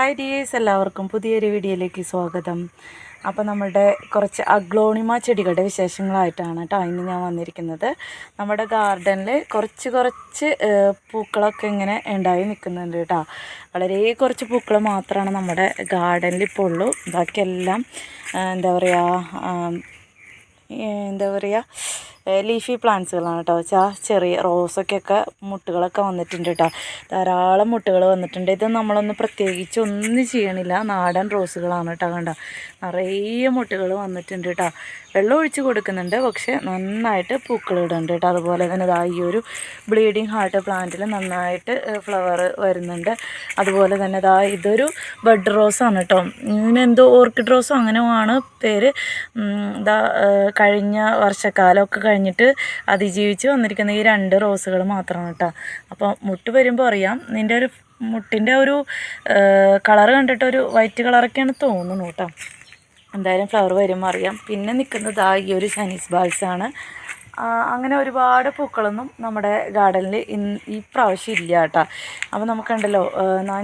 Hi dears എല്ലാവർക്കും പുതിയൊരു വീഡിയോയിലേക്ക് സ്വാഗതം. അപ്പോൾ നമ്മുടെ കുറച്ച് അഗ്ലോണിമ ചെടികളുടെ വിശേഷങ്ങളായിട്ടാണ് കേട്ടോ ഇന്ന് ഞാൻ വന്നിരിക്കുന്നത്. നമ്മുടെ ഗാർഡനിൽ കുറച്ച് കുറച്ച് പൂക്കളൊക്കെ ഇങ്ങനെ ഉണ്ടായി നിൽക്കുന്നുണ്ട് കേട്ടോ വളരെ കുറച്ച് പൂക്കൾ മാത്രമാണ് നമ്മുടെ ഗാർഡനിൽ ഇപ്പോൾ ഉള്ളൂ. ബാക്കിയെല്ലാം എന്താ പറയുക എന്താ പറയുക ലീഫി പ്ലാന്റ്സുകളാണ് കേട്ടോ വെച്ചാൽ ചെറിയ റോസൊക്കെയൊക്കെ മുട്ടുകളൊക്കെ വന്നിട്ടുണ്ട് കേട്ടോ ധാരാളം മുട്ടുകൾ വന്നിട്ടുണ്ട്. ഇത് നമ്മളൊന്നും പ്രത്യേകിച്ച് ഒന്നും ചെയ്യണില്ല. നാടൻ റോസുകളാണ് കേട്ടോ കണ്ടോ. നിറയെ മുട്ടുകൾ വന്നിട്ടുണ്ട് കേട്ടോ വെള്ളം ഒഴിച്ച് കൊടുക്കുന്നുണ്ട്. പക്ഷേ നന്നായിട്ട് പൂക്കൾ ഇടുന്നുണ്ട് കേട്ടോ. അതുപോലെ തന്നെ ഇതാ ഈ ഒരു ബ്ലീഡിങ് ഹാർട്ട് പ്ലാന്റിൽ നന്നായിട്ട് ഫ്ലവർ വരുന്നുണ്ട്. അതുപോലെ തന്നെ ഇതാ ഇതൊരു ബഡ് റോസാണ് കേട്ടോ. ഇതിനെന്തോ ഓർക്കിഡ് റോസോ അങ്ങനെ ആണ് പേര്. ഇതാ കഴിഞ്ഞ വർഷക്കാലമൊക്കെ കഴിഞ്ഞിട്ട് അതിജീവിച്ച് വന്നിരിക്കുന്ന ഈ രണ്ട് റോസുകൾ മാത്രമാണ് കേട്ടോ. അപ്പോൾ മുട്ട് വരുമ്പോൾ അറിയാം നിന്റെ ഒരു മുട്ടിന്റെ ഒരു കളറ് കണ്ടിട്ട് ഒരു വൈറ്റ് കളറൊക്കെയാണ് തോന്നുന്നു കേട്ടോ. എന്തായാലും ഫ്ലവർ വരുമ്പോൾ അറിയാം. പിന്നെ നിൽക്കുന്നത് ആ ഈ ഒരു ചൈനീസ് ബാൾസാണ് അങ്ങനെ ഒരുപാട് പൂക്കളൊന്നും നമ്മുടെ ഗാർഡനിൽ ഇന്ന് ഈ പ്രാവശ്യം ഇല്ല കേട്ടോ. അപ്പോൾ നമുക്കുണ്ടല്ലോ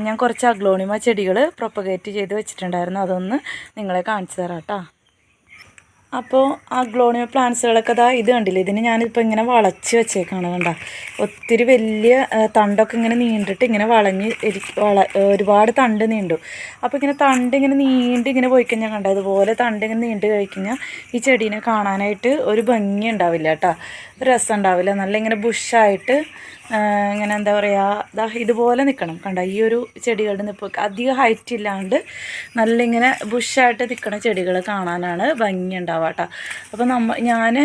ഞാൻ കുറച്ച് അഗ്ലോണിമ ചെടികൾ പ്രൊപ്പഗേറ്റ് ചെയ്ത് വെച്ചിട്ടുണ്ടായിരുന്നു. അതൊന്ന് നിങ്ങളെ കാണിച്ചു തരാം കേട്ടോ. അപ്പോൾ ആ ഗ്ലോണിയ പ്ലാന്റ്സുകളൊക്കെ ദാ ഇത് കണ്ടില്ലേ? ഇതിന് ഞാനിപ്പോൾ ഇങ്ങനെ വളച്ച് വെച്ചേക്കാണ് കണ്ട. ഒത്തിരി വലിയ തണ്ടൊക്കെ ഇങ്ങനെ നീണ്ടിട്ട് ഇങ്ങനെ വളഞ്ഞ് വള ഒരുപാട് തണ്ട് നീണ്ടു. അപ്പോൾ ഇങ്ങനെ തണ്ട് ഇങ്ങനെ നീണ്ട് ഇങ്ങനെ പോയി കഴിഞ്ഞാൽ കണ്ട ഇതുപോലെ തണ്ട് ഇങ്ങനെ നീണ്ട് കഴിഞ്ഞാൽ ഈ ചെടീനെ കാണാനായിട്ട് ഒരു ഭംഗി ഉണ്ടാവില്ല കേട്ടോ. രസം ഉണ്ടാവില്ല. നല്ല ഇങ്ങനെ ബുഷായിട്ട് ഇങ്ങനെ എന്താ പറയുക ദാ ഇതുപോലെ നിൽക്കണം കണ്ട ഈ ഒരു ചെടികളുടെ നിപ്പ് അധികം ഹൈറ്റ് ഇല്ലാണ്ട് നല്ല ഇങ്ങനെ ബുഷായിട്ട് നിൽക്കുന്ന ചെടികൾ കാണാനാണ് ഭംഗി ഉണ്ടാവുക കേട്ടോ അപ്പോൾ നമ്മ ഞാൻ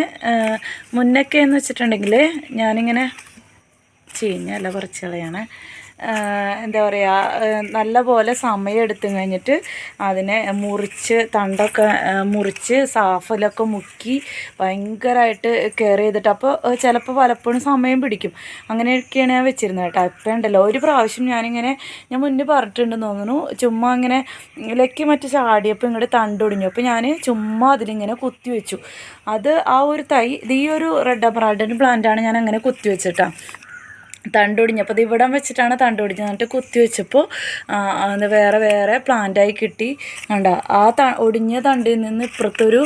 മുന്നൊക്കെ എന്ന് വെച്ചിട്ടുണ്ടെങ്കിൽ ഞാനിങ്ങനെ ചീഞ്ഞല്ല കുറച്ച് കളയാണ്. എന്താ പറയുക നല്ല പോലെ സമയം എടുത്തു കഴിഞ്ഞിട്ട് അതിനെ മുറിച്ച് തണ്ടൊക്കെ മുറിച്ച് സാഫിലൊക്കെ മുക്കി ഭയങ്കരമായിട്ട് കെയർ ചെയ്തിട്ട് അപ്പോൾ ചിലപ്പോൾ പലപ്പോഴും സമയം പിടിക്കും. അങ്ങനെയൊക്കെയാണ് ഞാൻ വെച്ചിരുന്നത് കേട്ടോ. ഇപ്പം ഉണ്ടല്ലോ ഒരു പ്രാവശ്യം ഞാനിങ്ങനെ ഞാൻ മുന്നേ പറഞ്ഞിട്ടുണ്ടെന്ന് തോന്നുന്നു ചുമ്മാ ഇങ്ങനെ ലക്കി മറ്റു ചാടിയപ്പോൾ ഇങ്ങോട്ട് തണ്ടൊടിഞ്ഞു. അപ്പോൾ ഞാൻ ചുമ്മാ അതിലിങ്ങനെ കുത്തി വെച്ചു. അത് ആ ഒരു തൈ ഈ ഒരു റെഡ് അബ്രാഡൻ പ്ലാന്റാണ് ഞാൻ അങ്ങനെ കുത്തി വെച്ചിട്ടാണ് തണ്ടൊടിഞ്ഞപ്പോൾ ഇത് ഇവിടം വെച്ചിട്ടാണ് തണ്ടൊടിഞ്ഞത്. എന്നിട്ട് കുത്തി വെച്ചപ്പോൾ അത് വേറെ വേറെ പ്ലാന്റായി കിട്ടി. കണ്ട ആ ത ഒടിഞ്ഞ തണ്ടിൽ നിന്ന് ഇപ്പുറത്തൊരു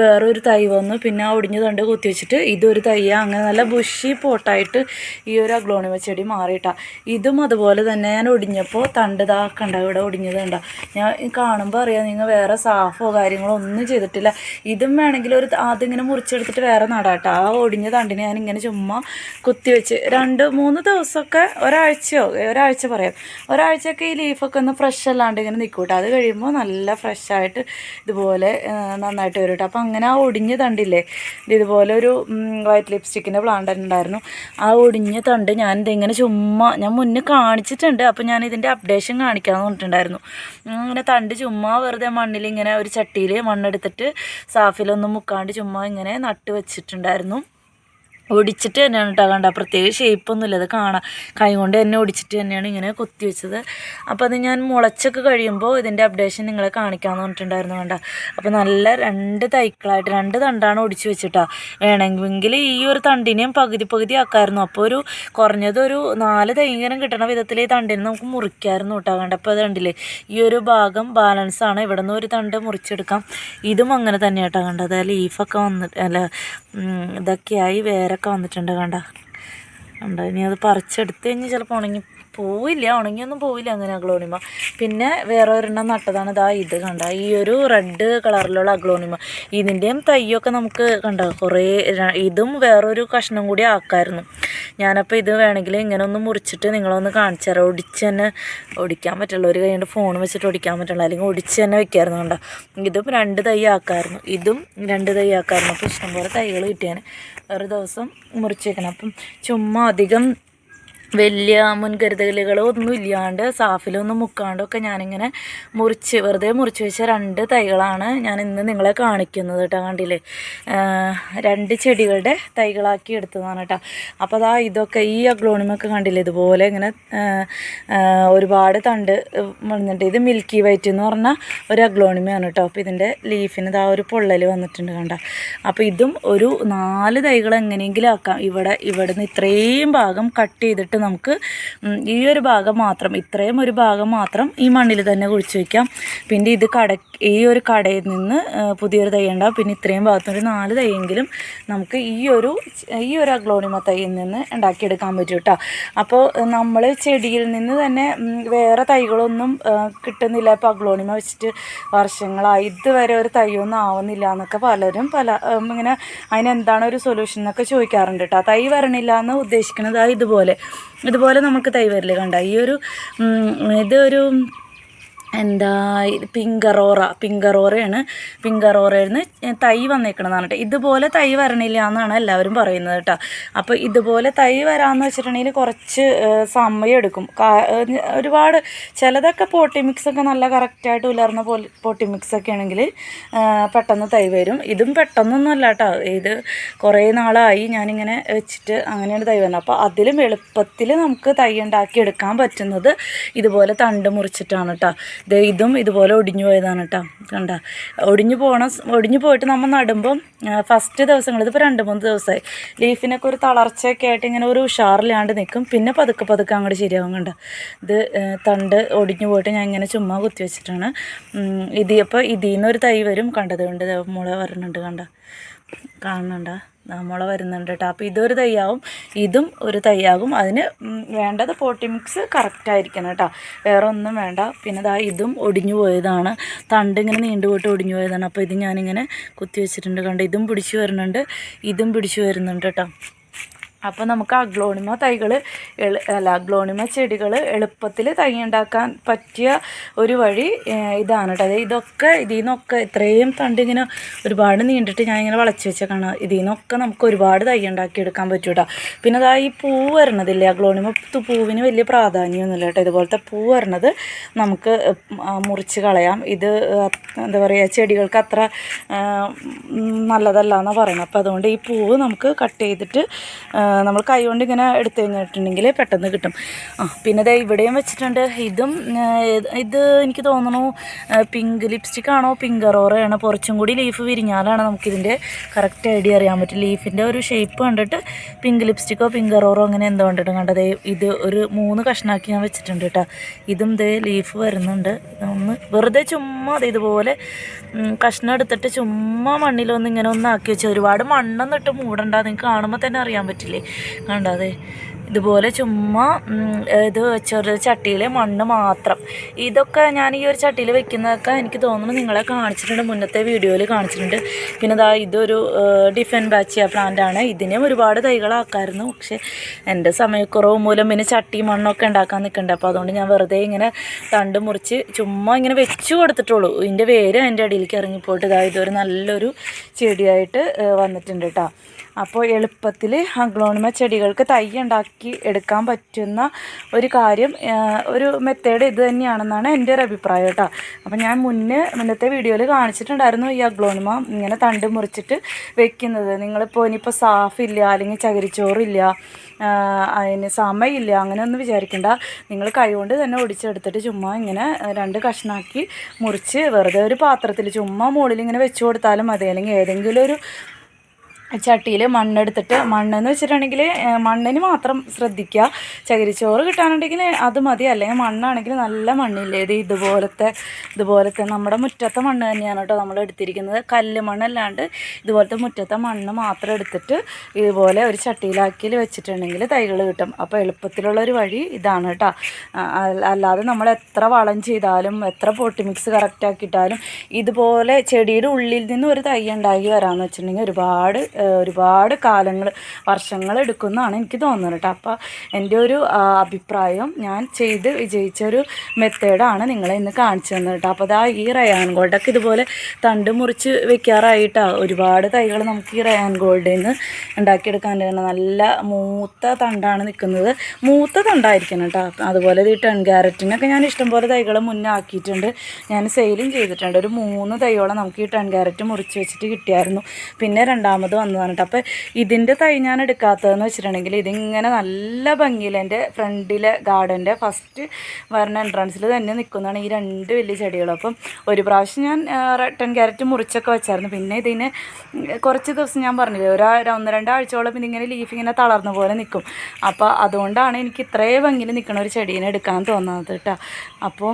വേറൊരു തൈ വന്നു. പിന്നെ ആ ഒടിഞ്ഞ തണ്ട് കുത്തി വെച്ചിട്ട് ഇതൊരു തൈയ. അങ്ങനെ നല്ല ബുഷി പോട്ടായിട്ട് ഈ ഒരു അഗ്ലോണിമ ചെടി മാറിയിട്ടാ. ഇതും അതുപോലെ തന്നെ ഞാൻ ഒടിഞ്ഞപ്പോൾ തണ്ട് ഇതാ കണ്ട ഇവിടെ ഒടിഞ്ഞത് കണ്ട. ഞാൻ കാണുമ്പോൾ അറിയാം നിങ്ങൾ വേറെ സാഫോ കാര്യങ്ങളോ ഒന്നും ചെയ്തിട്ടില്ല. ഇതും വേണമെങ്കിൽ ഒരു അതിങ്ങനെ മുറിച്ചെടുത്തിട്ട് വേറെ നടാട്ടോ. ആ ഒടിഞ്ഞ തണ്ടിനെ ഞാൻ ഇങ്ങനെ ചുമ്മാ കുത്തി വെച്ച്. രണ്ട് മൂന്ന് ദിവസമൊക്കെ ഒരാഴ്ചയോ ഒരാഴ്ച പറയാം. ഒരാഴ്ചയൊക്കെ ഈ ലീഫൊക്കെ ഒന്ന് ഫ്രഷ് അല്ലാണ്ട് ഇങ്ങനെ നിൽക്കൂട്ടോ അത് കഴിയുമ്പോൾ നല്ല ഫ്രഷായിട്ട് ഇതുപോലെ നന്നായിട്ട് വരും കേട്ടോ അപ്പോൾ അങ്ങനെ ആ ഒടിഞ്ഞ തണ്ടില്ലേ ഇത് ഇതുപോലെ ഒരു വൈറ്റ് ലിപ്സ്റ്റിക്കിന്റെ പ്ലാന്റ് ഉണ്ടായിരുന്നു. ആ ഒടിഞ്ഞ തണ്ട് ഞാൻ ഇതിങ്ങനെ ചുമ്മാ ഞാൻ മുന്നേ കാണിച്ചിട്ടുണ്ട്. അപ്പോൾ ഞാൻ ഇതിന്റെ അപ്ഡേഷൻ കാണിക്കാമെന്ന് പറഞ്ഞിട്ടുണ്ടായിരുന്നു ഇങ്ങനെ തണ്ട് ചുമ്മാ വെറുതെ മണ്ണിൽ ഇങ്ങനെ ഒരു ചട്ടിയിൽ മണ്ണെടുത്തിട്ട് സാഫിലൊന്നും മുക്കാണ്ട് ചുമ്മാ ഇങ്ങനെ നട്ട് വെച്ചിട്ടുണ്ടായിരുന്നു. ഒടിച്ചിട്ട് തന്നെയാണ് കേട്ടോ കണ്ട പ്രത്യേക ഷേപ്പൊന്നുമില്ല അത് കാണാം. കൈ കൊണ്ട് തന്നെ ഒടിച്ചിട്ട് തന്നെയാണ് ഇങ്ങനെ കൊത്തി വെച്ചത്. അപ്പോൾ അത് ഞാൻ മുളച്ചൊക്കെ കഴിയുമ്പോൾ ഇതിന്റെ അപ്ഡേഷൻ നിങ്ങളെ കാണിക്കാമെന്ന് പറഞ്ഞിട്ടുണ്ടായിരുന്നു കണ്ട. അപ്പോൾ നല്ല രണ്ട് തൈക്കളായിട്ട് രണ്ട് തണ്ടാണ് ഒടിച്ച് വെച്ചിട്ടാ. വേണമെങ്കിൽ ഈ ഒരു തണ്ടിനെയും പകുതി പകുതി ആക്കായിരുന്നു. അപ്പോൾ ഒരു കുറഞ്ഞത് ഒരു നാല് തൈങ്കരം കിട്ടണ വിധത്തിൽ ഈ തണ്ടിനെ നമുക്ക് മുറിക്കായിരുന്നു കേട്ടോ കണ്ട അപ്പോൾ അത് കണ്ടില്ലേ? ഈ ഒരു ഭാഗം ബാലൻസ് ആണ്. ഇവിടെ നിന്ന് ഒരു തണ്ട് മുറിച്ചെടുക്കാം. ഇതും അങ്ങനെ തന്നെ കേട്ടോ കണ്ടത്. ലീഫൊക്കെ വന്നിട്ട് അല്ല ഇതൊക്കെയായി ഇതൊക്കെയായി വേരൊക്കെ വന്നിട്ടുണ്ട് കണ്ട. കണ്ടോ ഇനി അത് പറിച്ചെടുത്ത് കഴിഞ്ഞ് ചിലപ്പോൾ ഉണങ്ങി പോവില്ല ഉണങ്ങിയൊന്നും പോവില്ല അങ്ങനെ അഗ്ലോണിമ. പിന്നെ വേറെ ഒരെണ്ണം നട്ടതാണ് ഇതാ ഇത് കണ്ട? ഈ ഒരു റെഡ് കളറിലുള്ള അഗ്ലോണിമ. ഇതിന്റെയും തയ്യൊക്കെ നമുക്ക് കണ്ട? കുറേ ഇതും വേറൊരു കഷ്ണം കൂടി ആക്കായിരുന്നു. ഞാനപ്പോൾ ഇത് വേണമെങ്കിൽ ഇങ്ങനെ ഒന്ന് മുറിച്ചിട്ട് നിങ്ങളൊന്ന് കാണിച്ചു തരാം. ഒടിച്ച് തന്നെ ഒടിക്കാൻ പറ്റുള്ളൂ. ഒരു കൈ കൊണ്ട് ഫോൺ വെച്ചിട്ട് ഒടിക്കാൻ പറ്റുള്ളൂ. അല്ലെങ്കിൽ ഒടിച്ച് തന്നെ വെക്കായിരുന്നു കണ്ട? ഇതും രണ്ട് തൈ ആക്കായിരുന്നു. ഇതും രണ്ട് തൈ ആക്കായിരുന്നു. അപ്പോൾ ഇഷ്ടംപോലെ തൈകൾ കിട്ടിയാൽ ഒരു ദിവസം മുറിച്ച് വെക്കണം അപ്പം ചുമ്മാ അധികം വലിയ മുൻകരുതലുകളോ ഒന്നും ഇല്ലാണ്ട് സാഫിലൊന്നും മുക്കാണ്ടൊക്കെ ഞാനിങ്ങനെ മുറിച്ച് വെറുതെ മുറിച്ച് വെച്ച രണ്ട് തൈകളാണ് ഞാൻ ഇന്ന് നിങ്ങളെ കാണിക്കുന്നത് കേട്ടോ കണ്ടില്ലേ? രണ്ട് ചെടികളുടെ തൈകളാക്കി എടുത്തതാണ് കേട്ടോ അപ്പോൾ അതാ ഇതൊക്കെ ഈ അഗ്ലോണിമൊക്കെ കണ്ടില്ലേ? ഇതുപോലെ ഇങ്ങനെ ഒരുപാട് തണ്ട് വന്നിട്ട് ഇത് മിൽക്കി വൈറ്റ് എന്ന് പറഞ്ഞാൽ ഒരു അഗ്ലോണിമയാണ് കേട്ടോ അപ്പോൾ ഇതിന്റെ ലീഫിന് ഇതാ ഒരു പൊള്ളൽ വന്നിട്ടുണ്ട് കണ്ട. അപ്പോൾ ഇതും ഒരു നാല് തൈകൾ എങ്ങനെയെങ്കിലും ആക്കാം. ഇവിടെ ഇവിടെ നിന്ന് ഇത്രയും ഭാഗം കട്ട് ചെയ്തിട്ട് തൊട്ട് നമുക്ക് ഈ ഒരു ഭാഗം മാത്രം ഇത്രയും ഒരു ഭാഗം മാത്രം ഈ മണ്ണിൽ തന്നെ കുഴിച്ച് വയ്ക്കാം പിന്നെ ഇത് കട ഈ ഒരു കടയിൽ നിന്ന് പുതിയൊരു തൈ ഉണ്ടാവും. പിന്നെ ഇത്രയും ഭാഗത്ത് ഒരു നാല് തൈയെങ്കിലും നമുക്ക് ഈ ഒരു ഈ ഒരു അഗ്ലോണിമ തൈയിൽ നിന്ന് ഉണ്ടാക്കിയെടുക്കാൻ പറ്റും കേട്ടോ അപ്പോൾ നമ്മൾ ചെടിയിൽ നിന്ന് തന്നെ വേറെ തൈകളൊന്നും കിട്ടുന്നില്ല. ഇപ്പോൾ അഗ്ലോണിമ വെച്ചിട്ട് വർഷങ്ങളായി. ഇതുവരെ ഒരു തൈയൊന്നും ആവുന്നില്ല എന്നൊക്കെ പലരും പല ഇങ്ങനെ അതിനെന്താണ് ഒരു സൊല്യൂഷൻ എന്നൊക്കെ ചോദിക്കാറുണ്ട് കേട്ടോ തൈ വരണില്ല എന്ന് ഉദ്ദേശിക്കുന്നത് ഇതുപോലെ. ഇതുപോലെ നമുക്ക് തൈ വരില്ല കണ്ട? ഈ ഒരു ഇതൊരു എന്താ പിങ്കറോറ പിങ്കറോറയാണ്. പിങ്കറോറയിൽ നിന്ന് തൈ വന്നേക്കണതാണ് കേട്ടോ. ഇതുപോലെ തൈ വരണില്ല എന്നാണ് എല്ലാവരും പറയുന്നത് കേട്ടോ. അപ്പോൾ ഇതുപോലെ തൈ വരാമെന്ന് വെച്ചിട്ടുണ്ടെങ്കിൽ കുറച്ച് സമയം എടുക്കും. ഒരുപാട് ചിലതൊക്കെ പോട്ടി മിക്സ് ഒക്കെ നല്ല കറക്റ്റായിട്ട് ഉലർന്ന പോ പോട്ടി മിക്സ് ഒക്കെ ആണെങ്കിൽ പെട്ടെന്ന് തൈ വരും. ഇതും പെട്ടെന്നൊന്നും അല്ല കേട്ടോ. ഇത് കുറേ നാളായി ഞാനിങ്ങനെ വെച്ചിട്ട് അങ്ങനെയാണ് തൈ വരുന്നത് അപ്പോൾ അതിലും എളുപ്പത്തിൽ നമുക്ക് തൈ ഉണ്ടാക്കി എടുക്കാൻ പറ്റുന്നത് ഇതുപോലെ തണ്ട് മുറിച്ചിട്ടാണ് കേട്ടോ. ഇതും ഇതുപോലെ ഒടിഞ്ഞു പോയതാണ് കേട്ടോ കണ്ട. ഒടിഞ്ഞു പോണ ഒടിഞ്ഞു പോയിട്ട് നമ്മൾ നടുമ്പം ഫസ്റ്റ് ദിവസങ്ങൾ ഇതിപ്പോൾ രണ്ട് മൂന്ന് ദിവസമായി ലീഫിനൊക്കെ ഒരു തളർച്ചയൊക്കെ ആയിട്ട് ഇങ്ങനെ ഒരു ഉഷാറിലാണ്ട് നിൽക്കും പിന്നെ പതുക്കെ പതുക്കെ അങ്ങോട്ട് ശരിയാവും കണ്ട. ഇത് തണ്ട് ഒടിഞ്ഞു പോയിട്ട് ഞാൻ ഇങ്ങനെ ചുമ്മാ കുത്തി വെച്ചിട്ടാണ്. ഇത് ഇതിൽ നിന്നൊരു തൈ വരും കണ്ടത് കൊണ്ട് മുള വരണുണ്ട് കണ്ട. കാണുന്നുണ്ട മുള വരുന്നുണ്ട് കേട്ടോ അപ്പോൾ ഇതൊരു തൈയാവും ഇതും ഒരു തൈയാകും അതിന് വേണ്ടത് പോട്ടി മിക്സ് കറക്റ്റായിരിക്കണം കേട്ടോ വേറെ ഒന്നും വേണ്ട. പിന്നെ ദാ ഇതും ഒടിഞ്ഞു പോയതാണ്. തണ്ട് ഇങ്ങനെ നീണ്ടു പോയിട്ട് ഒടിഞ്ഞു പോയതാണ്. അപ്പോൾ ഇത് ഞാനിങ്ങനെ കുത്തി വെച്ചിട്ടുണ്ട് കണ്ട്? ഇതും പിടിച്ചു വരുന്നുണ്ട്. ഇതും പിടിച്ചു വരുന്നുണ്ട് കേട്ടോ അപ്പോൾ നമുക്ക് അഗ്ലോണിമ തൈകൾ അല്ല അഗ്ലോണിമ ചെടികൾ എളുപ്പത്തിൽ തൈ ഉണ്ടാക്കാൻ പറ്റിയ ഒരു വഴി ഇതാണ് കേട്ടോ ഇതൊക്കെ ഇതിൽ നിന്നൊക്കെ ഇത്രയും തണ്ട് ഇങ്ങനെ ഒരുപാട് നീണ്ടിട്ട് ഞാൻ ഇങ്ങനെ വളച്ച് വെച്ചേക്കാണ്. ഇതിൽ നിന്നൊക്കെ നമുക്ക് ഒരുപാട് തൈ ഉണ്ടാക്കി എടുക്കാൻ പറ്റും കേട്ടോ പിന്നെ അതാ ഈ പൂ വരണതില്ലേ? അഗ്ലോണിമ പൂവിന് വലിയ പ്രാധാന്യമൊന്നുമില്ല കേട്ടോ ഇതുപോലത്തെ പൂ വരണത് നമുക്ക് മുറിച്ച് കളയാം. ഇത് എന്താ പറയുക ചെടികൾക്ക് അത്ര നല്ലതല്ല എന്നാണ് പറയുന്നത്. അപ്പോൾ അതുകൊണ്ട് ഈ പൂവ് നമുക്ക് കട്ട് ചെയ്തിട്ട് നമ്മൾ കൈ കൊണ്ട് ഇങ്ങനെ എടുത്തു കഴിഞ്ഞിട്ടുണ്ടെങ്കിൽ പെട്ടെന്ന് കിട്ടും. ആ പിന്നെ ദേ ഇവിടെയും വെച്ചിട്ടുണ്ട്. ഇതും ഇത് ഇത് എനിക്ക് തോന്നുന്നു പിങ്ക് ലിപ്സ്റ്റിക് ആണോ പിങ്ക് അറോറയാണ് കുറച്ചും കൂടി ലീഫ് വിരിഞ്ഞാലാണ് നമുക്കിതിന്റെ കറക്റ്റ് ഐഡിയ അറിയാൻ പറ്റും. ലീഫിന്റെ ഒരു ഷേപ്പ് കണ്ടിട്ട് പിങ്ക് ലിപ്സ്റ്റിക്കോ പിങ്ക് അറോറോ അങ്ങനെ എന്തോ കണ്ടിട്ട് കണ്ടത് ഇത് ഒരു മൂന്ന് കഷ്ണാക്കി ഞാൻ വെച്ചിട്ടുണ്ട് കേട്ടോ. ഇതും ഇതേ ലീഫ് വരുന്നുണ്ട്. ഒന്ന് വെറുതെ ചുമ്മാ ദേ ഇതുപോലെ കഷ്ണം എടുത്തിട്ട് ചുമ്മാ മണ്ണിലൊന്ന് ഇങ്ങനെ ഒന്ന് ആക്കി വെച്ചാൽ ഒരുപാട് മണ്ണെന്നിട്ട് മൂടണ്ട. നിങ്ങൾക്ക് കാണുമ്പോൾ തന്നെ അറിയാൻ പറ്റില്ലേ? കണ്ടാതെ ഇതുപോലെ ചുമ്മാ ഇത് വെച്ചൊരു ചട്ടിയിൽ മണ്ണ് മാത്രം. ഇതൊക്കെ ഞാൻ ഈ ഒരു ചട്ടിയിൽ വെക്കുന്നതൊക്കെ എനിക്ക് തോന്നുന്നു നിങ്ങളെ കാണിച്ചിട്ടുണ്ട് മുന്നത്തെ വീഡിയോയിൽ കാണിച്ചിട്ടുണ്ട്. പിന്നെ ഇതാ ഇതൊരു ഡിഫൻ ബാച്ചിയ പ്ലാന്റ് ആണ്. ഇതിനും ഒരുപാട് തൈകളാക്കായിരുന്നു. പക്ഷേ എന്റെ സമയക്കുറവ് മൂലം പിന്നെ ചട്ടി മണ്ണൊക്കെ ഉണ്ടാക്കാൻ നിൽക്കുന്നുണ്ട് അപ്പോൾ അതുകൊണ്ട് ഞാൻ വെറുതെ ഇങ്ങനെ തണ്ട് മുറിച്ച് ചുമ്മാ ഇങ്ങനെ വെച്ചു കൊടുത്തിട്ടുള്ളൂ. ഇതിന്റെ വേര് അതിന്റെ അടിയിലേക്ക് ഇറങ്ങിപ്പോയിട്ട് ഇതാ ഇതൊരു നല്ലൊരു ചെടിയായിട്ട് വന്നിട്ടുണ്ട് കേട്ടോ അപ്പോൾ എളുപ്പത്തിൽ അഗ്ലോണിമ ചെടികൾക്ക് തൈ ഉണ്ടാക്കി എടുക്കാൻ പറ്റുന്ന ഒരു കാര്യം ഒരു മെത്തേഡ് ഇത് തന്നെയാണെന്നാണ് എന്റെ ഒരു അഭിപ്രായം കേട്ടോ. അപ്പം ഞാൻ മുന്നേ മുന്നത്തെ വീഡിയോയിൽ കാണിച്ചിട്ടുണ്ടായിരുന്നു ഈ അഗ്ലോണിമ ഇങ്ങനെ തണ്ട് മുറിച്ചിട്ട് വെക്കുന്നത്. നിങ്ങളിപ്പോൾ ഇനിയിപ്പോൾ സാഫില്ല അല്ലെങ്കിൽ ചകിരിച്ചോറില്ല അതിന് സമയമില്ല അങ്ങനെയൊന്നും വിചാരിക്കേണ്ട. നിങ്ങൾ കൈകൊണ്ട് തന്നെ ഒടിച്ചെടുത്തിട്ട് ചുമ്മാ ഇങ്ങനെ രണ്ട് കഷ്ണാക്കി മുറിച്ച് വെറുതെ ഒരു പാത്രത്തിൽ ചുമ്മാ മുകളിൽ ഇങ്ങനെ വെച്ച് കൊടുത്താലും മതി. അല്ലെങ്കിൽ ഏതെങ്കിലും ഒരു ചട്ടിയിൽ മണ്ണെടുത്തിട്ട് മണ്ണെന്ന് വെച്ചിട്ടുണ്ടെങ്കിൽ മണ്ണിന് മാത്രം ശ്രദ്ധിക്കുക. ചകിരിച്ചോറ് കിട്ടാനുണ്ടെങ്കിൽ അത് മതി. അല്ലെങ്കിൽ മണ്ണാണെങ്കിൽ നല്ല മണ്ണില്ലേ? ഇത് ഇതുപോലത്തെ ഇതുപോലത്തെ നമ്മുടെ മുറ്റത്തെ മണ്ണ് തന്നെയാണ് കേട്ടോ നമ്മൾ എടുത്തിരിക്കുന്നത്. കല്ല് മണ്ണല്ലാണ്ട് ഇതുപോലത്തെ മുറ്റത്തെ മണ്ണ് മാത്രം എടുത്തിട്ട് ഇതുപോലെ ഒരു ചട്ടിയിലാക്കി വെച്ചിട്ടുണ്ടെങ്കിൽ തൈകൾ കിട്ടും. അപ്പോൾ എളുപ്പത്തിലുള്ളൊരു വഴി ഇതാണ് കേട്ടോ. അല്ലാതെ നമ്മൾ എത്ര വളം ചെയ്താലും എത്ര പൊട്ടി മിക്സ് കറക്റ്റാക്കിയിട്ടാലും ഇതുപോലെ ചെടിയുടെ ഉള്ളിൽ നിന്ന് ഒരു തൈ ഉണ്ടാക്കി വരാമെന്ന് വെച്ചിട്ടുണ്ടെങ്കിൽ ഒരുപാട് ഒരുപാട് കാലങ്ങൾ വർഷങ്ങൾ എടുക്കുന്നതാണ് എനിക്ക് തോന്നുന്നത് കേട്ടോ. അപ്പോൾ എന്റെ ഒരു അഭിപ്രായം ഞാൻ ചെയ്ത് വിജയിച്ച ഒരു മെത്തേഡാണ് നിങ്ങളെ ഇന്ന് കാണിച്ചു തന്നത് കേട്ടോ. അപ്പോൾ അതാ ഈ റയാൻ ഗോൾഡൊക്കെ ഇതുപോലെ തണ്ട് മുറിച്ച് വെക്കാറായിട്ടാണ് ഒരുപാട് തൈകൾ നമുക്ക് ഈ റയാൻ ഗോൾഡിൽ നിന്ന് ഉണ്ടാക്കിയെടുക്കാൻ നല്ല മൂത്ത തണ്ടാണ് നിൽക്കുന്നത്. മൂത്ത തണ്ടായിരിക്കണം കേട്ടോ. അതുപോലെ ഈ ടെൺ ക്യാരറ്റിനൊക്കെ ഞാൻ ഇഷ്ടംപോലെ തൈകൾ മുന്നേ ആക്കിയിട്ടുണ്ട്. ഞാൻ സെയിലും ചെയ്തിട്ടുണ്ട്. ഒരു മൂന്ന് തൈയോളം നമുക്ക് ഈ ടെൺ ക്യാരറ്റ് മുറിച്ച് വെച്ചിട്ട് കിട്ടിയായിരുന്നു. പിന്നെ രണ്ടാമത് വന്നതാണ് കേട്ടോ അപ്പോൾ ഇതിന്റെ തൈ ഞാൻ എടുക്കാത്തതെന്ന് വെച്ചിട്ടുണ്ടെങ്കിൽ ഇതിങ്ങനെ നല്ല ഭംഗിയിൽ എന്റെ ഫ്രണ്ടിലെ ഗാർഡന്റെ ഫസ്റ്റ് വരുന്ന എൻട്രൻസിൽ തന്നെ നിൽക്കുന്നതാണ് ഈ രണ്ട് വലിയ ചെടികൾ അപ്പം ഒരു പ്രാവശ്യം ഞാൻ റെട്ടൻ ക്യാരറ്റ് മുറിച്ചൊക്കെ വെച്ചായിരുന്നു. പിന്നെ ഇതിന് കുറച്ച് ദിവസം ഞാൻ പറഞ്ഞില്ലേ ഒരു ഒന്ന് രണ്ടാഴ്ചയോളം ഇങ്ങനെ ലീഫ് ഇങ്ങനെ തളർന്ന പോലെ നിൽക്കും അപ്പോൾ അതുകൊണ്ടാണ് എനിക്ക് ഇത്രയും ഭംഗിയിൽ നിൽക്കുന്ന ഒരു ചെടീനെ എടുക്കാൻ തോന്നുന്നത് കേട്ടോ അപ്പോൾ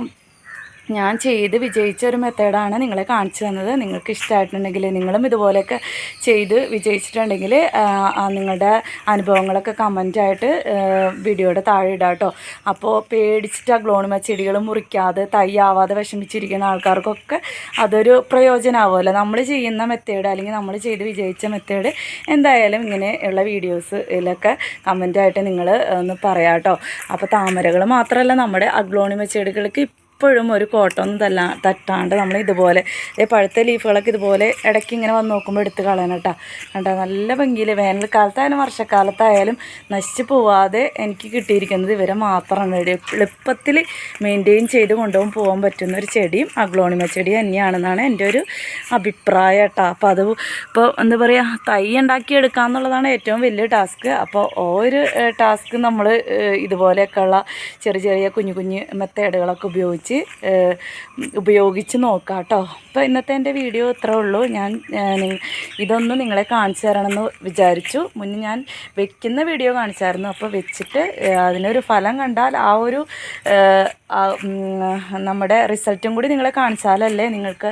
ഞാൻ ചെയ്ത് വിജയിച്ച ഒരു മെത്തേഡാണ് നിങ്ങളെ കാണിച്ചു തന്നത്. നിങ്ങൾക്ക് ഇഷ്ടമായിട്ടുണ്ടെങ്കിൽ നിങ്ങളും ഇതുപോലെയൊക്കെ ചെയ്ത് വിജയിച്ചിട്ടുണ്ടെങ്കിൽ നിങ്ങളുടെ അനുഭവങ്ങളൊക്കെ കമന്റായിട്ട് വീഡിയോയുടെ താഴെ ഇടാം കേട്ടോ. അപ്പോൾ പേടിച്ചിട്ട് ആ ഗ്ലോണിമ ചെടികൾ മുറിക്കാതെ തയ്യാവാതെ വിഷമിച്ചിരിക്കുന്ന ആൾക്കാർക്കൊക്കെ അതൊരു പ്രയോജനമാവുമല്ലോ നമ്മൾ ചെയ്യുന്ന മെത്തേഡ് അല്ലെങ്കിൽ നമ്മൾ ചെയ്ത് വിജയിച്ച മെത്തേഡ് എന്തായാലും ഇങ്ങനെയുള്ള വീഡിയോസിലൊക്കെ കമന്റായിട്ട് നിങ്ങൾ ഒന്ന് പറയാം കേട്ടോ. അപ്പോൾ താമരകൾ മാത്രമല്ല നമ്മുടെ അഗ്ലോണിമ ചെടികൾക്ക് എപ്പോഴും ഒരു കോട്ടൊന്നും തല്ല തട്ടാണ്ട് നമ്മൾ ഇതുപോലെ പഴുത്ത ലീഫുകളൊക്കെ ഇതുപോലെ ഇടയ്ക്ക് ഇങ്ങനെ വന്ന് നോക്കുമ്പോൾ എടുത്ത് കളയണം കേട്ടോ കണ്ടോ നല്ല ഭംഗിയിൽ വേനൽക്കാലത്തായാലും വർഷക്കാലത്തായാലും നശിച്ച് പോവാതെ എനിക്ക് കിട്ടിയിരിക്കുന്നത് ഇവരെ മാത്രമാണ്. എളു- എളുപ്പത്തിൽ മെയിന്റെയിൻ ചെയ്ത് കൊണ്ടുപോകാൻ പോകാൻ പറ്റുന്ന ഒരു ചെടിയും അഗ്ലോണിമ ചെടി തന്നെയാണെന്നാണ് എന്റെ ഒരു അഭിപ്രായം കേട്ടോ അപ്പോൾ അത് ഇപ്പോൾ എന്താ പറയുക തൈ ഉണ്ടാക്കി എടുക്കുക എന്നുള്ളതാണ് ഏറ്റവും വലിയ ടാസ്ക്. അപ്പോൾ ഒരു ടാസ്ക് നമ്മൾ ഇതുപോലെയൊക്കെയുള്ള ചെറിയ ചെറിയ കുഞ്ഞു കുഞ്ഞു മെത്തേഡുകളൊക്കെ ഉപയോഗിച്ച് ഏഹ്, ഉപയോഗിച്ച് നോക്കാം കേട്ടോ അപ്പോൾ ഇന്നത്തെ എന്റെ വീഡിയോ ഇത്രേ ഉള്ളൂ. ഞാൻ ഇതൊന്ന് നിങ്ങളെ കാണിച്ചു തരണമെന്ന് വിചാരിച്ചു. മുന്നേ ഞാൻ വെക്കുന്ന വീഡിയോ കാണിച്ചായിരുന്നു. അപ്പോൾ വെച്ചിട്ട് അതിനൊരു ഫലം കണ്ടാൽ ആ ഒരു നമ്മുടെ റിസൾട്ടും കൂടി നിങ്ങളെ കാണിച്ചാലല്ലേ നിങ്ങൾക്ക്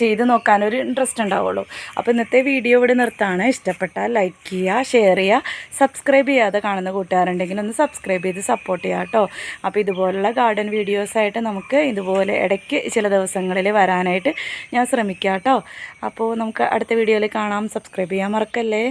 ചെയ്ത് നോക്കാനൊരു ഇൻട്രസ്റ്റ് ഉണ്ടാവുള്ളൂ. അപ്പോൾ ഇന്നത്തെ വീഡിയോ ഇവിടെ നിർത്താണ്. ഇഷ്ടപ്പെട്ടാൽ ലൈക്ക് ചെയ്യുക ഷെയർ ചെയ്യുക സബ്സ്ക്രൈബ് ചെയ്യാതെ കാണുന്ന കൂട്ടുകാരുണ്ടെങ്കിൽ ഒന്ന് സബ്സ്ക്രൈബ് ചെയ്ത് സപ്പോർട്ട് ചെയ്യുക കേട്ടോ അപ്പോൾ ഇതുപോലുള്ള ഗാർഡൻ വീഡിയോസായിട്ട് നമുക്ക് ഇതുപോലെ ഇടയ്ക്ക് ചില ദിവസങ്ങളിൽ വരാനായിട്ട് ഞാൻ ശ്രമിക്കാം കേട്ടോ. അപ്പോൾ നമുക്ക് അടുത്ത വീഡിയോയിൽ കാണാം. സബ്സ്ക്രൈബ് ചെയ്യാൻ മറക്കല്ലേ?